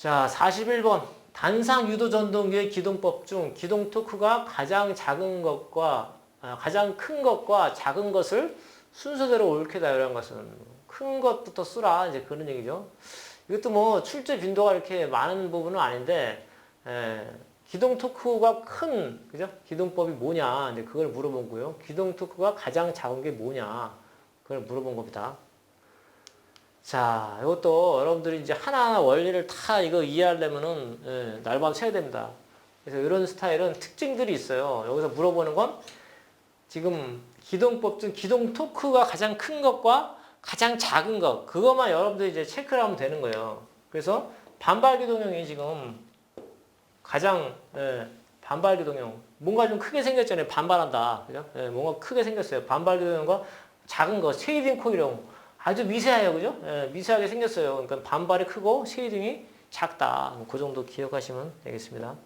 자, 41번. 단상 유도 전동기의 기동법 중 기동 토크가 가장 작은 것과 아, 가장 큰 것과 작은 것을 순서대로 옳게 다이라는 것은 큰 것부터 쓰라 이제 그런 얘기죠. 이것도 뭐 출제 빈도가 이렇게 많은 부분은 아닌데 에, 기동 토크가 큰 그죠? 기동법이 뭐냐 이제 그걸 물어본 거고요. 기동 토크가 가장 작은 게 뭐냐 그걸 물어본 겁니다. 자, 이것도 여러분들이 이제 하나하나 원리를 다 이거 이해하려면은 예, 날밤 새야 됩니다. 그래서 이런 스타일은 특징들이 있어요. 여기서 물어보는 건 지금 기동법 중 기동 토크가 가장 큰 것과 가장 작은 것 그것만 여러분들이 이제 체크를 하면 되는 거예요. 그래서 반발 기동형이 지금 가장 예, 반발 기동형 뭔가 좀 크게 생겼잖아요. 반발한다, 그죠? 예, 뭔가 크게 생겼어요. 반발 기동형과 작은 거 쉐이딩 코일형 아주 미세해요, 그죠? 예, 미세하게 생겼어요. 그러니까 반발이 크고 쉐이딩이 작다. 그 정도 기억하시면 되겠습니다.